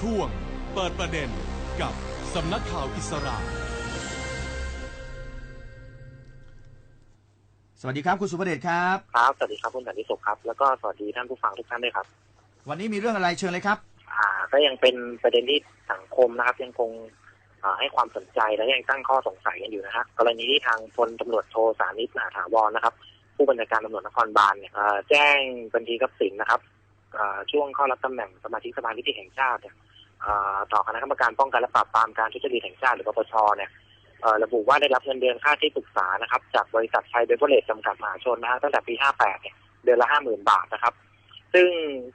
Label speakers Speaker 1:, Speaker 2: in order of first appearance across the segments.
Speaker 1: ช่วงเปิดประเด็นกับสำนักข่าวอิสระ
Speaker 2: สวัสดีครับคุณสุภเดชครับ
Speaker 3: ครับ สวัสดีครับคุณสันติสุขครับ แล้วก็สวัสดีท่านผู้ฟังทุกท่านด้วยครับ
Speaker 2: วันนี้มีเรื่องอะไรเชิญเลยครับ
Speaker 3: อ่า ก็ยังเป็นประเด็นที่สังคมนะครับ ยังคงอ่าให้ความสนใจและยังตั้งข้อสงสัยกันอยู่นะฮะกรณีที่ทางพลตำรวจโทสานิตมหาถาวรนะครับ ผู้บัญชาการตำรวจนครบาลเนี่ยอ่าแจ้งบัญชีทรัพย์สินนะครับอ่าช่วงเข้ารับตำแหน่งสมาชิกสภานิติแห่งชาติเนี่ยอ่า ต่อคณะกรรมการป้องกันและปราบปรามการทุจริตแห่งชาติหรือปปชเนี่ยระบุว่าได้รับเงินเดือนค่าที่ปรึกษานะครับ จากบริษัทไทยเบเวอร์เลจจำกัดมหาชนนะตั้งแต่ปี 58 เนี่ยเดือนละ 50,000 บาทนะครับ ซึ่ง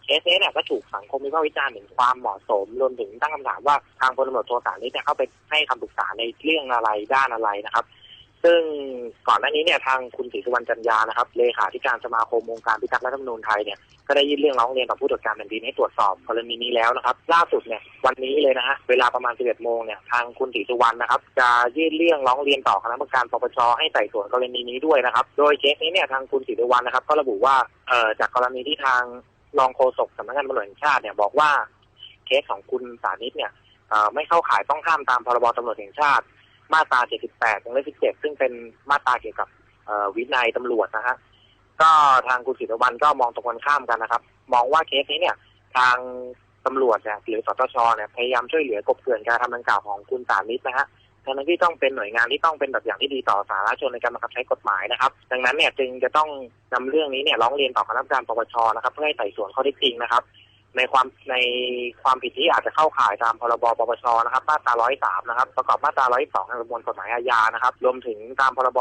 Speaker 3: เคสนี้เนี่ยก็ถูกสังคมวิพากษ์วิจารณ์ถึงความเหมาะสมรวมถึงตั้งคำถามว่าทางพลตำรวจโทสานิตเนี่ยเข้าไปให้คำปรึกษาในเรื่องอะไรด้านอะไรนะครับ ซึ่งก่อนหน้านี้เนี่ยทางคุณศรีสุวรรณจันยานะครับเลขาธิการสมาคมองค์การพิทักษ์รัฐธรรมนูญไทยเนี่ยก็ได้ยื่นเรื่องร้องเรียนต่อผู้ตรวจการแผ่นดินให้ตรวจสอบกรณีนี้แล้วนะครับ ล่าสุดเนี่ยวันนี้เลยนะฮะเวลาประมาณ 11 โมงเนี่ยทางคุณศรีสุวรรณนะครับ จะยื่นเรื่องร้องเรียนต่อคณะกรรมการปปชให้ไต่สวนกรณีนี้ด้วยนะครับ โดยเคสนี้เนี่ยทางคุณศรีสุวรรณนะครับ ก็ระบุว่าเอ่อจากกรณีที่ทางรองโฆษกสำนักงานตำรวจแห่งชาติเนี่ยบอกว่าเคสของคุณสานิตเนี่ยไม่เข้าข่ายต้องห้ามตามพรบตำรวจแห่งชาติ มาตรา 78วงเล็บ17 ซึ่งเป็นมาตราเกี่ยวกับวินัยตำรวจนะฮะก็ทางคุณศิรวันก็มองตรงกันข้ามกันนะครับ มองว่าเคสนี้เนี่ย ทางตำรวจเนี่ยหรือสตชเนี่ยพยายามช่วยเหลือกบเกลื่อนการทำดังกล่าวของคุณสานิตนะฮะทั้งที่ต้องเป็นหน่วยงานที่ต้องเป็นแบบอย่างที่ดีต่อสาธารณชนในการบังคับใช้กฎหมายนะครับ ดังนั้นเนี่ยจึงจะต้องนำเรื่องนี้เนี่ยร้องเรียนต่อคณะกรรมการปปชนะครับ เพื่อให้ไต่สวนข้อเท็จจริงนะครับ ในความในความผิดที่อาจจะเข้าข่ายตามพรบปปชนะครับมาตรา103นะครับ ประกอบมาตรา102ในประมวลกฎหมายอาญานะครับ รวมถึงตามพรบ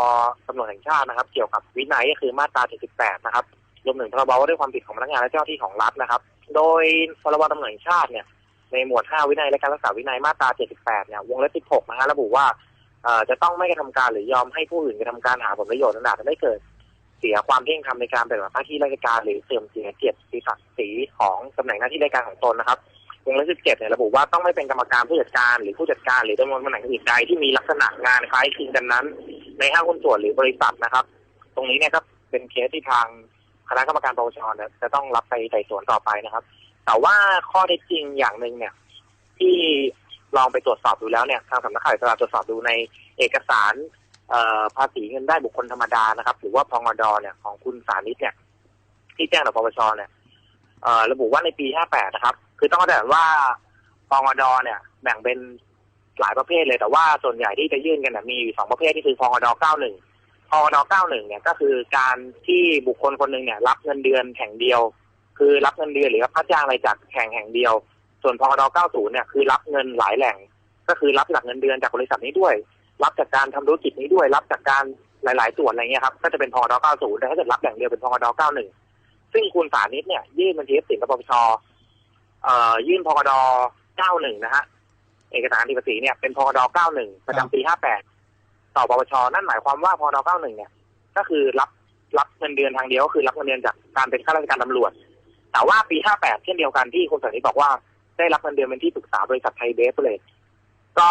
Speaker 3: ตำรวจแห่งชาตินะครับ เกี่ยวกับวินัยก็คือมาตรา78นะครับ รวมถึงพรบว่าด้วยความผิดของพนักงานและเจ้าหน้าที่ของรัฐนะครับ โดยพรบตำรวจแห่งชาติเนี่ย ในหมวด 5 วินัยและการรักษาวินัยมาตรา78เนี่ยวงเล็บ16นะฮะระบุว่าเอ่อจะต้องไม่กระทำการหรือยอมให้ผู้อื่นกระทำการหาผลประโยชน์ขนอาจจะไม่เกิด เสียความเที่ยงธรรมในการปฏิบัติหน้าที่ราชการหรือเสื่อมเสียเกียรติศักดิ์ศรีของตำแหน่งหน้าที่ราชการของตนนะครับวงเล็บ17เนี่ยระบุว่าต้องไม่เป็นกรรมการผู้จัดการหรือผู้จัดการหรือดำรงตำแหน่งอื่นใดที่มีลักษณะงานคล้ายคลึงกันนั้น ในห้างหุ้นส่วนหรือบริษัทนะครับ ตรงนี้เนี่ยก็เป็นเคสที่ทางคณะกรรมการปปชเนี่ยจะต้องรับไปไต่สวนต่อไปนะครับ แต่ว่าข้อเท็จจริงอย่างหนึ่งเนี่ย ที่ลองไปตรวจสอบดูแล้วเนี่ยทางสำนักข่าวอิสระตรวจสอบดูในเอกสาร ภาษีเงินได้บุคคลธรรมดานะครับ หรือว่าพงดเนี่ยของคุณสานิตเนี่ย ที่แจ้งต่อปปชเนี่ยระบุว่าในปี 58 นะครับ คือต้องเข้าใจว่าพงดเนี่ย แบ่งเป็นหลายประเภทเลยแต่ว่าส่วนใหญ่ที่จะยื่นกันเนี่ยมีอยู่สองประเภทที่คือพงด91พงด91เนี่ยก็คือการที่บุคคลคนหนึ่งเนี่ย รับเงินเดือนแห่งเดียว คือรับเงินเดือนหรือรับค่าจ้างอะไรจากแห่งแห่งเดียว ส่วนพงด90เนี่ยคือรับเงินหลายแหล่ง ก็คือรับจากเงินเดือนจากบริษัทนี้ด้วย รับจากการทำธุรกิจนี้ด้วย รับจากการหลาย ๆ ส่วนอะไรเงี้ยครับก็จะเป็นพงด90แต่ถ้าเกิดรับแหล่งเดียวเป็นพงด91 ซึ่งคุณสานิตเนี่ยยื่นบัญชีทรัพย์สินกับปปชเอ่อยื่นพงด91นะฮะเอกสารภาษีเนี่ยเป็นพงด91ประจำปี58ต่อปปชนั่นหมายความว่าพงด91เนี่ย ก็คือรับรับเงินเดือนทางเดียวก็คือรับเงินเดือนจากการเป็นข้าราชการตำรวจ แต่ว่าปี 58 เช่นเดียวกันที่คุณสานิตบอกว่าได้รับเงินเดือนเป็นที่ปรึกษาบริษัทไทยเบฟเลย ก็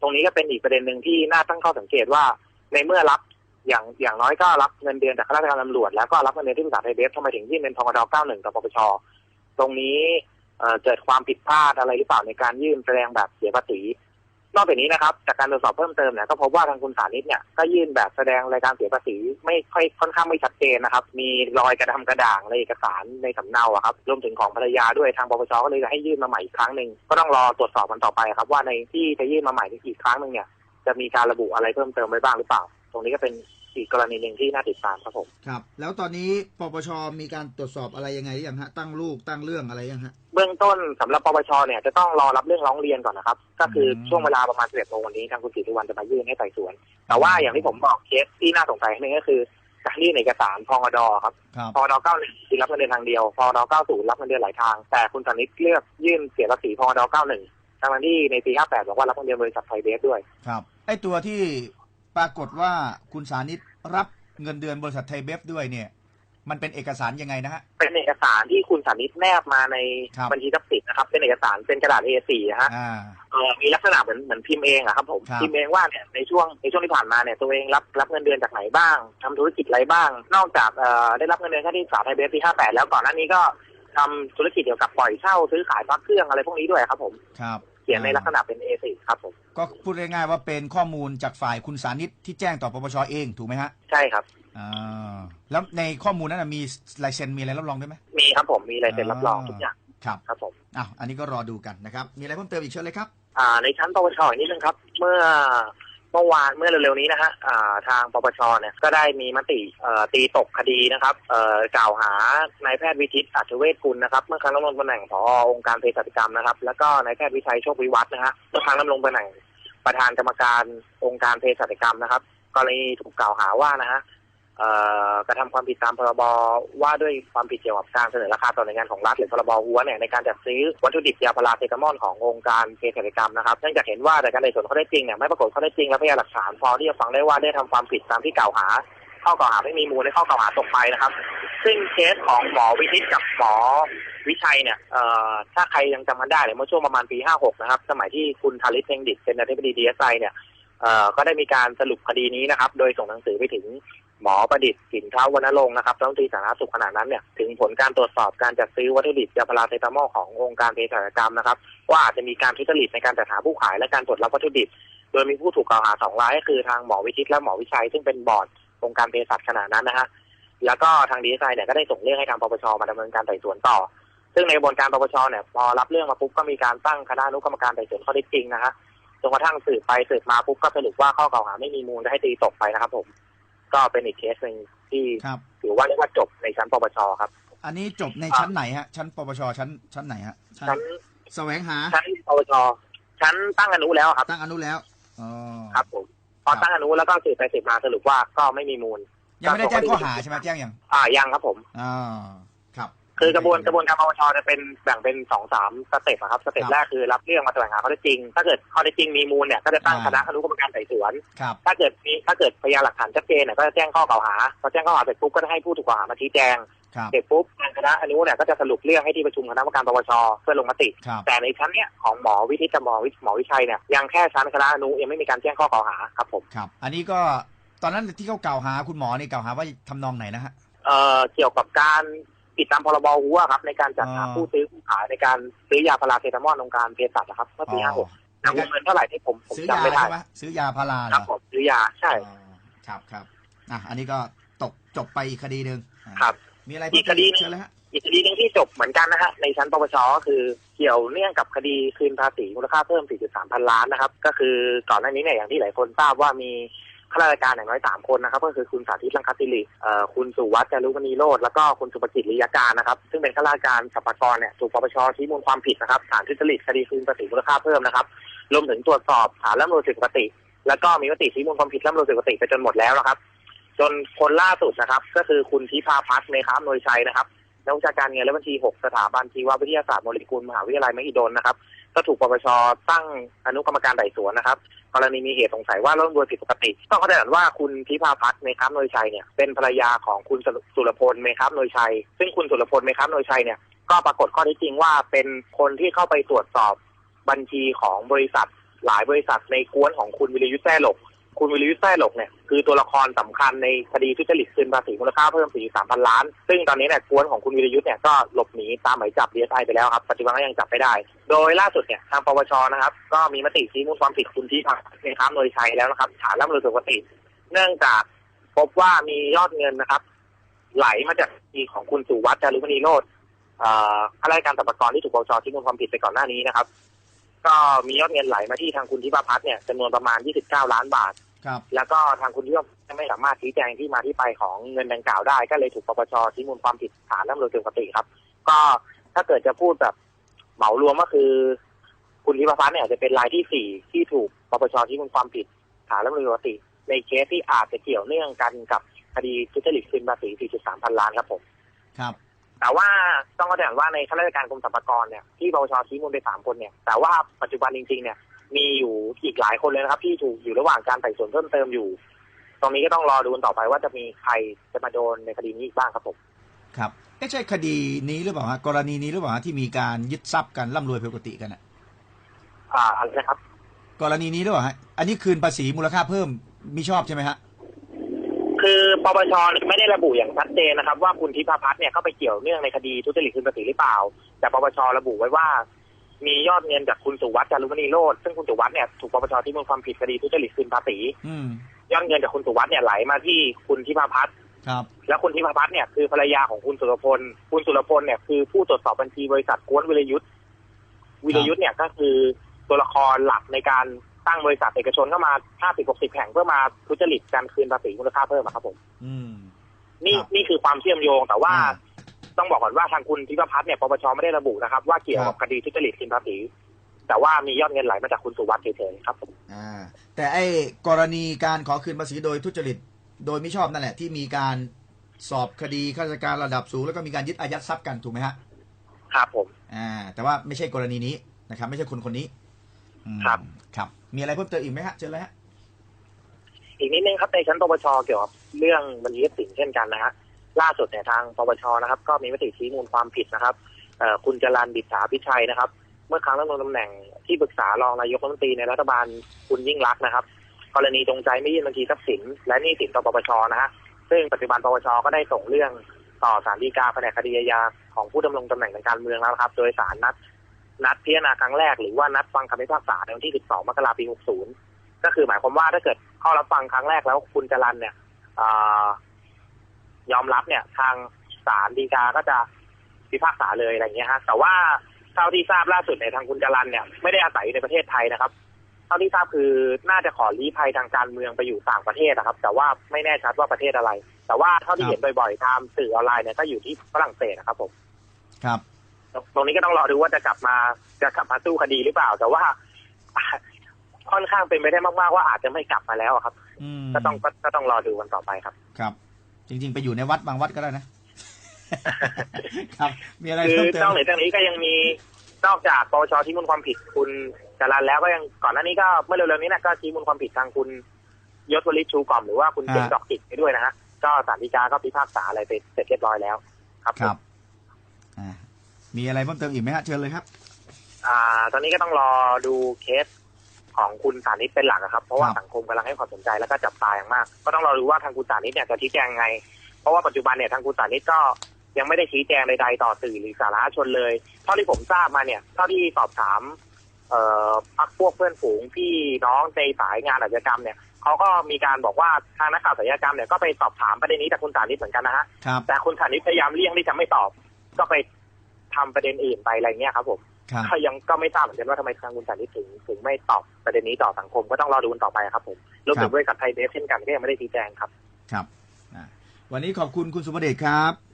Speaker 3: ตรงนี้ก็เป็นอีกประเด็นหนึ่งที่น่าตั้งข้อสังเกตว่า ในเมื่อรับอย่างอย่างน้อยก็รับเงินเดือนจากข้าราชการตำรวจแล้วก็รับเงินเดือนที่ปรึกษาไทยเบฟทำไมถึงยื่นเป็นพงด91กับปปชตรงนี้เอ่อเกิดความผิดพลาดอะไรหรือเปล่าในการยื่นแสดงแบบเสียภาษี นอกจากนี้นะครับ จากการตรวจสอบเพิ่มเติมเนี่ยก็พบว่าทางคุณสานิตเนี่ยก็ยื่นแบบแสดงรายการเสียภาษีไม่ค่อยค่อนข้างไม่ชัดเจนนะครับ มีรอยกระทำกระด่างในเอกสารในสำเนาอะครับรวมถึงของภรรยาด้วยทางปปชก็เลยจะให้ยื่นมาใหม่อีกครั้งหนึ่งก็ต้องรอตรวจสอบกันต่อไปครับ ว่าในที่จะยื่นมาใหม่อีกครั้งหนึ่งเนี่ยจะมีการระบุอะไรเพิ่มเติมไว้บ้างหรือเปล่า ตรงนี้ก็เป็น อีกกรณีหนึ่งที่น่าติดตามครับผม
Speaker 2: ครับ แล้วตอนนี้ปปชมีการตรวจสอบอะไรยังไงหรือยังฮะตั้งลูกตั้งเรื่องอะไรยังฮะ
Speaker 3: เบื้องต้นสำหรับปปชเนี่ยจะต้องรอรับเรื่องร้องเรียนก่อนนะครับ ก็คืออ
Speaker 2: ม
Speaker 3: ช่วงเวลาประมาณ11โมงวันนี้ทางคุณศรีสุวรรณจะมายื่นให้ไต่สวน แต่ว่าอย่างที่ผมบอกเคสที่น่าสงสัยนึงก็คือการยื่นเอกสารพงดครับ
Speaker 2: ครับ
Speaker 3: พงด91คือรับเงินเดือนทางเดียวพงด90รับเงินเดือนหลายทาง แต่คุณสนิทเลือกยื่นเสียภาษีพงด91ทั้งที่ในปี58บอกว่ารับเงินเดือนบริษัทไทยเบฟด้วย
Speaker 2: ครับไอตัวที่ ปรากฏว่าคุณสานิตรับเงินเดือนบริษัทไทยเบฟด้วยเนี่ย มันเป็นเอกสารยังไงนะฮะ
Speaker 3: เป็นเอกสารที่คุณสนิทแนบมาใน
Speaker 2: ครับ
Speaker 3: บัญชีทรัพย์สินนะครับ เป็นเอกสารเป็นกระดาษ A4 อะฮะ
Speaker 2: อ่า
Speaker 3: เอ่อมีลักษณะเหมือนเหมือนพิมพ์เองอะครับผม
Speaker 2: ครับ
Speaker 3: พิมพ์เองว่าเนี่ยในช่วงในช่วงที่ผ่านมาเนี่ยตัวเองรับรับเงินเดือนจากไหนบ้างทำธุรกิจอะไรบ้าง นอกจากเอ่อได้รับเงินเดือนค่าที่ปรึกษาไทยเบฟปี58แล้วก่อนหน้านี้ก็ทำธุรกิจเกี่ยวกับปล่อยเช่าซื้อขายพระเครื่องอะไรพวกนี้ด้วยครับผม
Speaker 2: ครับ
Speaker 3: เขียนในลักษณะเป็น A4 ครับผม
Speaker 2: ก็พูดง่ายๆว่าเป็นข้อมูลจากฝ่ายคุณสานิตที่แจ้งต่อปปชเองถูกไหมฮะ
Speaker 3: ใช่ครับ
Speaker 2: อ่าแล้วในข้อมูลนั้นนะมีลายเซ็นมีอะไรรับรองด้วยไหม
Speaker 3: มีครับผมมีลายเซ็นรับรองทุกอย่าง
Speaker 2: ครับ
Speaker 3: ครับผม
Speaker 2: อ้าวอันนี้ก็รอดูกันนะครับ มีอะไรเพิ่มเติมอีกเชิญเลยครับ
Speaker 3: อ่าในชั้นปปชอีกนิดนึงครับ เมื่อ เมื่อวานเมื่อเร็วๆนี้นะฮะทางปปชเนี่ยก็ได้มีมติตีตกคดีนะครับเกล่าวหานายแพทย์วิทิตอัจเวชกุลนะครับเมื่อครั้งดำรงตำแหน่งผอองค์การเภสัชกรรมนะครับ แล้วก็นายแพทย์วิชัยโชควิวัฒนะฮะเมื่อครั้งดำรงตำแหน่งประธานกรรมการองค์การเภสัชกรรมนะครับกรณีถูกกล่าวหาว่านะฮะ กระทำความผิดตามพรบว่าด้วยความผิดเกี่ยวกับการเสนอราคาต่อหน่วยงานของรัฐหรือพรบหัวเนี่ยในการจัดซื้อวัตถุดิบยาพาราเซตามอลขององค์การเภสัชกรรมนะครับเนื่องจากเห็นว่าแต่การในส่วนข้อได้จริงเนี่ยไม่ปรากฏข้อได้จริงและพยานหลักฐานพอที่จะฟังได้ว่าได้ทำความผิดตามที่กล่าวหาข้อกล่าวหาไม่มีมูลในข้อกล่าวหาตกไปนะครับ ซึ่งเคสของหมอวิทิตกับหมอวิชัยเนี่ยถ้าใครยังจำกันได้เนี่ยเมื่อช่วงประมาณปี 56 นะครับ สมัยที่คุณธาริศเพ่งดิตเป็นอธิบดีดีเอสไอเนี่ยเอ่อก็ได้มีการสรุปคดีนี้นะครับ โดยส่งหนังสือไปถึง หมอประดิษฐ์สินเท้าวรรณรงค์นะครับรัฐมนตรีสาธารณสุขขณะนั้นเนี่ยถึงผลการตรวจสอบการจัดซื้อวัตถุดิบยาพาราเซตามอลขององค์การเภสัชกรรมนะครับว่าอาจจะมีการทุจริตในการจัดหาผู้ขายและการตรวจรับวัตถุดิบ โดยมีผู้ถูกกล่าวหาสองรายก็คือทางหมอวิทิตและหมอวิชัย ซึ่งเป็นบอร์ดองค์การเภสัชขณะนั้นนะฮะแล้วก็ทางดีไซน์เนี่ยก็ได้ส่งเรื่องให้ทางปปชมาดำเนินการไต่สวนต่อ ซึ่งในกระบวนการปปชเนี่ยพอรับเรื่องมาปุ๊บก็มีการตั้งคณะอนุกรรมการไต่สวนข้อเท็จจริงนะฮะจนกระทั่งสืบไปสืบมาปุ๊บก็สรุปว่าข้อกล่าวหาไม่มีมูลจะให้ตีตกไปนะครับผม ก็เป็นอีกเคสหนึ่งที่
Speaker 2: ครับ
Speaker 3: ถือว่าเรียกว่าจบในชั้นปปชครับ
Speaker 2: อันนี้จบในชั้นไหนฮะ ชั้นปปชชั้นชั้นไหนฮะชั้น
Speaker 3: ชั้น
Speaker 2: แสวงหา
Speaker 3: ชั้นปปชชั้นตั้งอนุแล้วครับ
Speaker 2: ตั้งอนุแล้วอ๋อ
Speaker 3: ครับผมพอตั้งอนุแล้วก็สืบไปสืบมาสรุปว่าก็ไม่มีมูล
Speaker 2: ยังไม่ได้แจ้งข้อหาใช่ไหมแจ้งยัง
Speaker 3: อ่ายังครับผม
Speaker 2: อ่า ครับ
Speaker 3: คือกระบวนกระบวนการปปชจะเป็นแบ่งเป็นสองสามสเต็ปอะครับสเต็ป
Speaker 2: ครับ
Speaker 3: แรกคือรับเรื่องมาแสวงหาข้อเท็จจริง ถ้าเกิดข้อเท็จจริงมีมูลเนี่ยก็จะตั้ง
Speaker 2: อ่า
Speaker 3: คณะอนุกรรมการไต่สวน
Speaker 2: ครับ
Speaker 3: ถ้าเกิดมีถ้าเกิดพยานหลักฐานชัดเจนเนี่ยก็จะแจ้งข้อกล่าวหาพอแจ้งข้อกล่าวหาเสร็จปุ๊บก็จะให้ผู้ถูกกล่าวหามาชี้แจง
Speaker 2: ครับ
Speaker 3: เสร็จปุ๊บทางคณะอนุเนี่ยก็จะสรุปเรื่องให้ที่ประชุมคณะกรรมการปปชเพื่อลงมติ
Speaker 2: ครับ
Speaker 3: แต่ในชั้นเนี้ยของหมอวิทิตกับหมอวิหมอวิชัยเนี่ยยังแค่ชั้นคณะอนุยังไม่มีการแจ้งข้อกล่าวหาครับผม
Speaker 2: ครับอันนี้ก็ตอนนั้นที่เขากล่าวหาคุณหมอนี่กล่าวหาว่าทำนองไหนนะฮะ
Speaker 3: เอ่อเกี่ยวกับการ ผิดตามพรบหัวครับ ในการจัดหา
Speaker 2: อ๋อ
Speaker 3: ผู้ซื้อผู้ขายในการซื้อยาพาราเซตามอลองค์การเภสัชนะครับเมื่อปีห้าหกแต่วงเงินเท่าไหร่ที่ผมผม
Speaker 2: ซื้อ
Speaker 3: จำ
Speaker 2: ยา
Speaker 3: ไม่ได้
Speaker 2: ใช่ไหมซื้อยาพาราเห
Speaker 3: ค
Speaker 2: ร
Speaker 3: รับ
Speaker 2: อ
Speaker 3: ผมซื้อยาใช่
Speaker 2: อ๋อครับครับอะอันนี้ก็ตกจบไปอีกคดีหนึ่งอ่า
Speaker 3: ครับ
Speaker 2: มีอะไร
Speaker 3: อีกคดีหนึ่ง
Speaker 2: เชิญเลยฮะ
Speaker 3: อีกคดีหนึงที่จบเหมือนกันนะฮะในชั้นปปชก็คือเกี่ยวเนื่องกับคดีคืนภาษีมูลค่าเพิ่ม 4.3 พันล้านนะครับ ก็คือก่อนหน้านี้เนี่ยอย่างที่หลายคนทราบว่ามี ข้าราชการอย่างน้อยสามคนนะครับก็คือคุณสาธิตลังคศิริคุณสุวัฒน์จารุมณีโรจน์แล้วก็คุณสุภกิจลิยาการนะครับ ซึ่งเป็นข้าราชการสรรพากรเนี่ยถูกปปชชี้มูลความผิดนะครับฐานทุจริตคดีคืนภาษีมูลค่าเพิ่มนะครับรวมถึงตรวจสอบฐานละเมิดสิทธิปกติ แล้วก็มีมติชี้มูลความผิดละเมิดสิทธิปกติไปจนหมดแล้วนะครับ จนคนล่าสุดนะครับ ก็คือคุณทิพาพัฒน์เมฆามนวยชัยนะครับ นักวิชาการเงินและบัญชี 6 สถาบันชีววิทยาศาสตร์โมเลกุลมหาวิทยาลัยมหิดลนะครับก็ถูกปปชตั้งอนุกรรมการไต่สวนนะครับกรณีมีเหตุสงสัยว่าร่วมรวยผิดปกติ ต้องเข้าใจว่าคุณทิพาพัฒน์เมฆามนยชัยเนี่ยเป็นภรรยาของคุณสุรพลเมฆามนยชัย ซึ่งคุณสุรพลเมฆามนยชัยเนี่ยก็ปรากฏข้อเท็จจริงว่าเป็นคนที่เข้าไปตรวจสอบบัญชีของบริษัทหลายบริษัทในกวนของคุณวิรยุทธ์แท้หลก คุณวิรยุทธ์แท้หลกเนี่ยคือตัวละครสำคัญในคดีทุจริตคืนภาษีมูลค่าเพิ่ม43พันล้าน ซึ่งตอนนี้เนี่ยกวนของคุณวิรยุทธ์เนี่ยก็หลบหนีตามหมายจับ DSI ไปแล้วครับปัจจุบันก็ยังจับไม่ได้ โดยล่าสุดเนี่ยทางปปชนะครับ ก็มีมติชี้มูลความผิดคุณที่พักในค้ามโดยชัยแล้วนะครับฐานละเมิดปกติเนื่องจากพบว่ามียอดเงินนะครับ ไหลมาจากบัญชีของคุณสุวัฒน์จารุมณีโรจน์เอ่อข้าราชการสรรพากรที่ถูกปปชชี้มูลความผิดไปก่อนหน้านี้นะครับ ก็มียอดเงินไหลมาที่ทางคุณทิพพัฒน์เนี่ยจำนวนประมาณ 29 ล้านบาท
Speaker 2: ครับ
Speaker 3: แล้วก็ทางคุณทิพาพัฒน์ไม่สามารถชี้แจงที่มาที่ไปของเงินดังกล่าวได้ ก็เลยถูกปปชชี้มูลความผิดฐานละเมิดปกติครับ ก็ถ้าเกิดจะพูดแบบเหมารวมก็คือ คุณทิพาพัฒน์เนี่ยอาจจะเป็นรายที่สี่ที่ถูกปปชชี้มูลความผิดฐานละเมิดปกติ ในเคสที่อาจจะเกี่ยวเนื่องกันกับคดีทุจริตคืนภาษี 4.3 พันล้านครับผม
Speaker 2: ครับ
Speaker 3: แต่ว่าต้องเข้าใจก่อนว่าในข้าราชการกรมสรรพากรเนี่ยที่ปปชชี้มูลไปสามคนเนี่ย แต่ว่าปัจจุบันจริงๆเนี่ย มีอยู่อีกหลายคนเลยนะครับ ที่ถูกอยู่ระหว่างการไต่สวนเพิ่มเติมอยู่ ตรงนี้ก็ต้องรอดูกันต่อไปว่าจะมีใครจะมาโดนในคดีนี้อีกบ้างครับผม
Speaker 2: ครับเอ๊ะใช่คดีนี้หรือเปล่าฮะกรณีนี้หรือเปล่าฮะที่มีการยึดทรัพย์กันร่ำรวยผิดปกติกันอะ
Speaker 3: อ่าอะไรนะครับ
Speaker 2: กรณีนี้หรือเปล่าฮะอันนี้คืนภาษีมูลค่าเพิ่มมีชอบใช่ไหมฮะ
Speaker 3: คือปปชไม่ได้ระบุอย่างชัดเจนนะครับ ว่าคุณทิพาพัฒน์เนี่ยเข้าไปเกี่ยวเนื่องในคดีทุจริตคืนภาษีหรือเปล่า แต่ปปชระบุไว้ว่า มียอดเงินจากคุณสุวัสดิ์จารุมณีโรธซึ่งคุณสุวัสดิ์เนี่ยถูกปปชที่มีความผิดคดีทุจริตคืนภาษี
Speaker 2: อืม
Speaker 3: ยอดเงินจากคุณสุวัสดิ์เนี่ยไหลมาที่คุณทิพาพัฒน์
Speaker 2: ครับ
Speaker 3: แล้วคุณทิพาพัฒน์เนี่ยคือภรรยาของคุณสุรพล คุณสุรพลเนี่ยคือผู้ตรวจสอบบัญชีบริษัทกวนวิรยุทธ์วิรยุทธ์เนี่ยก็คือตัวละครหลักในการตั้งบริษัทเอกชนเข้ามา50-60แห่งเพื่อมาทุจริตการคืนภาษีมูลค่าเพิ่มอะครับผม
Speaker 2: อืม
Speaker 3: นี่
Speaker 2: ครับ
Speaker 3: นี่คือความเชื่อมโยงแต่ว่า
Speaker 2: อ่า
Speaker 3: ต้องบอกก่อนว่าทางคุณทิพพัฒน์เนี่ยปปชไม่ได้ระบุนะครับ ว่าเกี่ยวกับ
Speaker 2: ครับ
Speaker 3: คดีทุจริตคืนภาษีแต่ว่ามียอดเงินไหลมาจากคุณสุวัสดิ์เฉยๆครับผม
Speaker 2: อ่า แต่ไอ้กรณีการขอคืนภาษีโดยทุจริต โดยไม่ชอบนั่นแหละ ที่มีการสอบคดีข้าราชการระดับสูง แล้วก็มีการยึดอายัดทรัพย์กันถูกไหมฮะ
Speaker 3: ครับผม
Speaker 2: อ่า แต่ว่าไม่ใช่กรณีนี้นะครับ ไม่ใช่คนคนนี้อืม
Speaker 3: ครับ
Speaker 2: ครับ มีอะไรเพิ่มเติมอีกไหมฮะเชิญเลยฮะ
Speaker 3: อีกนิดนึงครับในชั้นปปชเกี่ยวกับเรื่องบัญชีทรัพย์สินเช่นกันนะฮะ ล่าสุดเนี่ยทางปปชนะครับ ก็มีมติชี้มูลความผิดนะครับคุณจรันบิดสาพิชัยนะครับ เมื่อครั้งดำรงตำแหน่งที่ปรึกษารองนายกรัฐมนตรีในรัฐบาลคุณยิ่งรักนะครับ กรณีจงใจไม่ยื่นบัญชีทรัพย์สิน และหนี้สินต่อปปชนะฮะซึ่งปัจจุบันปปชก็ได้ส่งเรื่องต่อศาลฎีกาแผนกคดีอาญาของผู้ดำรงตำแหน่งทางการเมืองแล้วครับ โดยศาลนัด นัดพิจารณาครั้งแรกหรือว่านัดฟังคำพิพากษาในวันที่ 12 มกราคม ปี 60 ก็คือหมายความว่าถ้าเกิดเข้ารับฟังครั้งแรกแล้วคุณจรันเนี่ยอ ยอมรับเนี่ย ทางศาลฎีกาก็จะพิพากษาเลยอะไรเงี้ยฮะแต่ว่าเท่าที่ทราบล่าสุดในยทางคุณจรันเนี่ยไม่ได้อาศัยอยู่ในประเทศไทยนะครับเท่าที่ทราบคือน่าจะขอลี้ภัยทางการเมืองไปอยู่ต่างประเทศนะครับ แต่ว่าไม่แน่ชัดว่าประเทศอะไร แต่ว่าเท่าที่
Speaker 2: ครับ
Speaker 3: เห็นบ่อยๆตามสื่อออนไลน์เนี่ยก็อยู่ที่ฝรั่งเศสนะครับผม
Speaker 2: ครับ
Speaker 3: ตรงนี้ก็ต้องรอดูว่าจะกลับมาจะกลับมาสู้คดีหรือเปล่า แต่ว่าค่อนข้างเป็นไปได้มากๆว่าอาจจะไม่กลับมาแล้วอะครับ
Speaker 2: อืม
Speaker 3: ก็ต้องก็ก็ต้องรอดูกันต่อไปครับ
Speaker 2: ครับ จริง ๆ ไปอยู่ในวัดบางวัดก็ได้นะ ครับ มีอะไร
Speaker 3: คือ
Speaker 2: เพิ่มเติ
Speaker 3: นอ
Speaker 2: ม
Speaker 3: กเหนือจากนี้ก็ยังมีนอกจากปปชที่มูลความผิดคุณจรันแล้วก็ยังก่อนหน้านี้ก็เมื่อเร็วๆนี้นะก็ชี้มูลความผิดทางคุณยศวลิศชูกล่อมหรือว่าคุณเจมส์ดอกจิตไปด้วยนะฮะก็ศาลฎีกาก็พิพากษาอะไรไปเสร็จเรียบร้อยแล้ว ครับ
Speaker 2: ครับอ่ามีอะไรเพิ่มเติมอีกไหมฮะเชิญเลยครับ
Speaker 3: อ่า ตอนนี้ก็ต้องรอดูเคส ของคุณสานิตเป็นหลักอะครับ เพราะว่า
Speaker 2: ครับ
Speaker 3: สังคมกำลังให้ความสนใจแล้วก็จับตาอย่างมาก ก็ต้องรอดูว่าทางคุณสานิตเนี่ยจะชี้แจงไง เพราะว่าปัจจุบันเนี่ยทางคุณสานิตก็ยังไม่ได้ชี้แจงใดๆต่อสื่อหรือสาธารณชนเลย เท่าที่ผมทราบมาเนี่ย เท่าที่สอบถาม เอ่อพักพวกเพื่อนฝูงพี่น้องในสายงานอาชญากรรมเนี่ยเขาก็มีการบอกว่าทางนักข่าวอาชญากรรมเนี่ยก็ไปสอบถามประเด็นนี้จากคุณสานิตเหมือนกันนะฮะ
Speaker 2: ครับ
Speaker 3: แต่คุณสานิตพยายามเลี่ยงที่จะไม่ตอบ ก็ไปทำประเด็นอื่นไปอะไรเงี้ยครับผม
Speaker 2: ครับ
Speaker 3: ก็ยังก็ไม่ทราบเหมือนกันว่าทำไมทางคุณสานิตถึงถึงไม่ตอบประเด็นนี้ต่อสังคมก็ต้องรอดูกันต่อไปครับผมรวมถึงบริษัทไทยเบฟเช่นกันก็ยังไม่ได้ชี้แจงครับ
Speaker 2: ครับอ่าวันนี้ขอบคุณคุณสุภเดชครับ